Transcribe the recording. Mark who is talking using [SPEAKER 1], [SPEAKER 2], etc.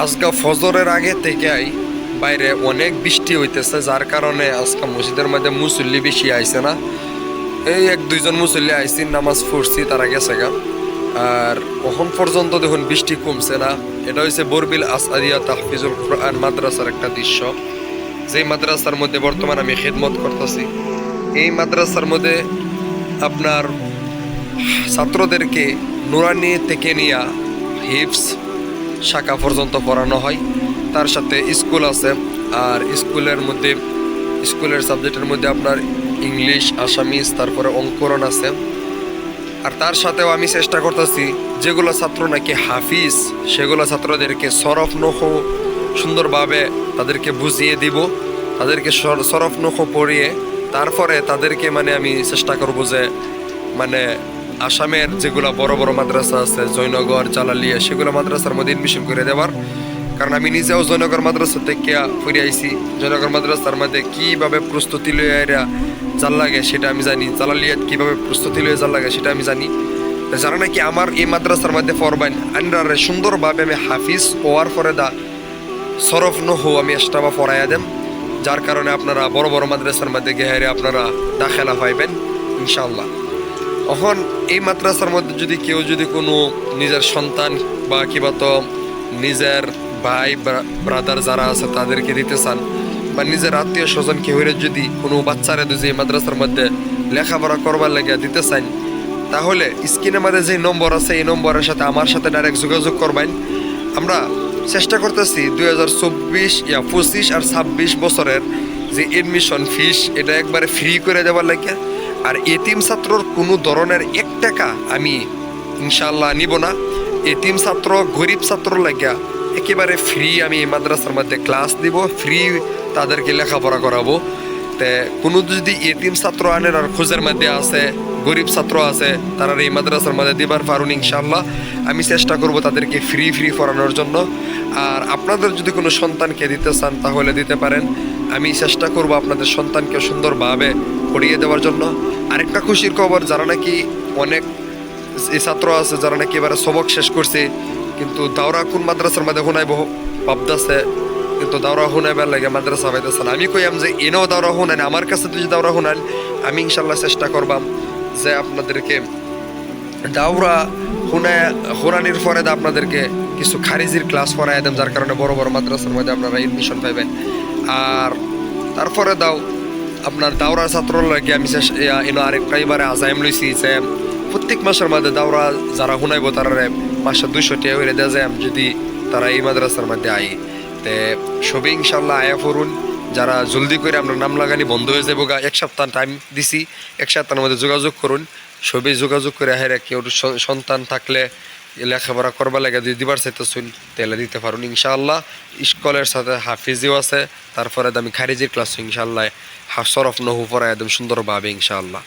[SPEAKER 1] আজকে ফজরের আগে থেকেই বাইরে অনেক বৃষ্টি হইতেছে, যার কারণে আজকে মসজিদের মধ্যে মুসল্লি বেশি আইছে না। এই এক দুইজন মুসল্লি আইসি নামাজ পড়ছি, তারা গেছে গা। আর কখন পর্যন্ত দেখুন বৃষ্টি কমছে না। এটা হচ্ছে বরবিল আসাদিয়া তাহফিজুল কোরআন মাদ্রাসার একটা দৃশ্য। যেই মাদ্রাসার মধ্যে বর্তমানে আমি খেদমত করতেছি, এই মাদ্রাসার মধ্যে আপনার ছাত্রদেরকে নুরানি থেকে নিয়ে হিপস শাখা পর্যন্ত পড়ানো হয়। তার সাথে স্কুল আছে। আর স্কুলের মধ্যে, স্কুলের সাবজেক্টের মধ্যে আপনার ইংলিশ, আসামিজ, তারপরে অঙ্করণ আছে। আর তার সাথেও আমি চেষ্টা করতেছি, যেগুলো ছাত্র নাকি হাফিজ, সেগুলো ছাত্রদেরকে সরফ নখ সুন্দরভাবে তাদেরকে বুঝিয়ে দিব, তাদেরকে সর- সরফ নখ পড়িয়ে, তারপরে তাদেরকে মানে আমি চেষ্টা করব যে মানে আসামের যেগুলো বড় বড় মাদ্রাসা আছে, জয়নগর, জালালিয়া, সেগুলো মাদ্রাসার মধ্যে এডমিশন করে দেওয়ার। কারণ আমি নিজেও জয়নগর মাদ্রাসা থেকে ফিরে আইছি। জয়নগর মাদ্রাসার মধ্যে কীভাবে প্রস্তুতি লইয়া এরা জাল লাগে সেটা আমি জানি। জালালিয়াত কীভাবে প্রস্তুতি লইয়া জাল লাগে সেটা আমি জানি। যারা নাকি আমার এই মাদ্রাসার মধ্যে পড়বেন আন্ডারে সুন্দরভাবে আমি হাফিজ হওয়ার পরে দা সরফ নহু আমি এক্সট্রা পড়াইয়া দেন যার কারণে আপনারা বড় বড় মাদ্রাসার মধ্যে গেহারে আপনারা দাখেলা পাইবেন ইনশাল্লাহ এখন এই মাদ্রাসার মধ্যে যদি কেউ যদি কোনো নিজের সন্তান বা কিবা তো নিজের ভাই ব্রাদার যারা আছে তাদেরকে দিতে চান, বা নিজের আত্মীয় স্বজন কেউ যদি কোনো বাচ্চারা যদি এই মাদ্রাসার মধ্যে লেখাপড়া করবার লাগে দিতে চান, তাহলে স্ক্রিনের মধ্যে যে নম্বর আছে এই নম্বরের সাথে আমার সাথে ডাইরেক্ট যোগাযোগ করবেন। আমরা চেষ্টা করতেছি দুই হাজার চব্বিশ, ইয়া পঁচিশ আর ছাব্বিশ বছরের যে এডমিশন ফিস এটা একবারে ফ্রি করে দেওয়ার লাগে আর এতিম ছাত্রর কোনো ধরনের এক টাকা আমি ইনশাল্লাহ নিব না। এতিম ছাত্র, গরিব ছাত্র লাগিয়া একেবারে ফ্রি আমি এই মাদ্রাসার মধ্যে ক্লাস দিব ফ্রি তাদেরকে লেখাপড়া করাবো। তে কোনো যদি এতিম ছাত্র আনের আর খোঁজের মধ্যে আছে, গরিব ছাত্র আছে, তারা এই মাদ্রাসার মধ্যে দিবার পারুন ইনশাল্লাহ আমি চেষ্টা করব তাদেরকে ফ্রি ফ্রি পড়ানোর জন্য। আর আপনাদের যদি কোনো সন্তানকে দিতে চান তাহলে দিতে পারেন। আমি চেষ্টা করব আপনাদের সন্তানকে সুন্দরভাবে পড়িয়ে দেওয়ার জন্য। আরেকটা খুশির খবর, যারা নাকি অনেক ছাত্র আছে, যারা নাকি এবারে সবক শেষ করছে, কিন্তু দাওরা কোন মাদ্রাসার মধ্যে বহু ভাবতেছে, কিন্তু দাওরা শুনাইবার লাগে মাদ্রাসা পাইতেছে না। আমি কইয়াম যে, এনেও দাওরা শুনান আমার কাছে যদি দাওরা শুনান আমি ইনশাল্লাহ চেষ্টা করবাম যে আপনাদেরকে দাওরা শুনে শুনানির পরে আপনাদেরকে কিছু খারিজির ক্লাস করাই দেন, যার কারণে বড় বড় মাদ্রাসার মধ্যে আপনারা এডমিশন পাইবেন। আর তারপরে দাও আপনার দাওরার ছাত্র লাগে আমি এনো আরেকটা এবারে আজাইম লইছি যে প্রত্যেক মাসের মধ্যে দাওরা যারা শুনাইব তারা মাসে দুইশো টাকা করে দেওয়া যায় যদি তারা এই মাদ্রাসার মধ্যে আই। তে সবে ইনশাল্লাহ আয়া ফুরুন যারা জলদি করে আমরা নাম লাগানি বন্ধ হয়ে যাব গা, এক সপ্তাহ টাইম দিছি, এক সপ্তাহের মধ্যে যোগাযোগ করুন। সবই যোগাযোগ করে হেরে কেউ সন্তান থাকলে লেখাপড়া করবার লাগে যদি দিবার চাইতে শুন তাহলে দিতে পারুন। ইনশাল্লাহ স্কুলের সাথে হাফিজিও আছে, তারপরে আমি খারিজির ক্লাস ইনশাল্লাহ হাফ সরফ নহু পড়া একদম সুন্দরভাবে, ইনশাআল্লাহ।